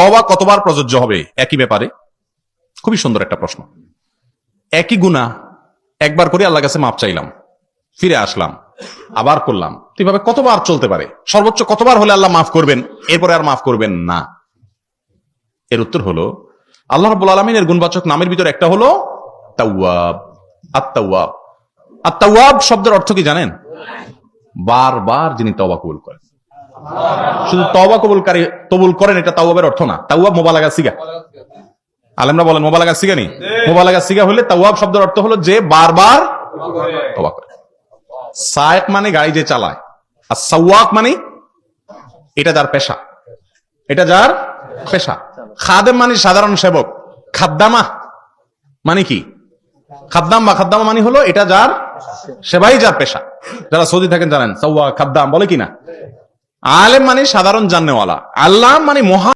তওবা কতবার প্রযোজ্য হবে? একই ব্যাপারে। খুবই সুন্দর একটা প্রশ্ন। একই গুণা একবার করে আল্লাহ কাছে মাপ চাইলাম, ফিরে আসলাম, আবার করলাম। তো এভাবে কতবার চলতে পারে? সর্বোচ্চ কতবার হলে আল্লাহ মাফ করবেন? এরপরে আর মাফ করবেন না। এর উত্তর হলো, আল্লাহ রাব্বুল আলমিনের গুণবাচক নামের ভিতর একটা হলো তাওয়াব। আত্মাওয়াব আত্মাওয়াব শব্দের অর্থ কি জানেন? বারবার যিনি তওবা কবুল করেন। শুধু তওবা কবুলকারী কবুল করেন, এটা তাওয়াবের অর্থ না। তাওয়াব মোবালাগা সিগা। আলেমরা বলেন মোবালাগা সিগা নি মোবালাগা সিগা হলে তাওয়াব শব্দের অর্থ হলো যে বারবার তওবা করে। সায়েক মানে গাড়ি যে চালায়, আর সাওয়াক মানে এটা যার পেশা। এটা যার পেশা। খাদেম মানে সাধারণ সেবক। খাদ্দামা মানে কি? খাদ্দাম বা খাদ্দামা মানে হলো এটা যার সেবাই যার পেশা। যারা সৌদি থাকেন জানেন সাওয়া খাদ্দাম বলে কিনা? আলেম মানে সাধারণ জানেওয়ালা আল্লাহ মানে মহা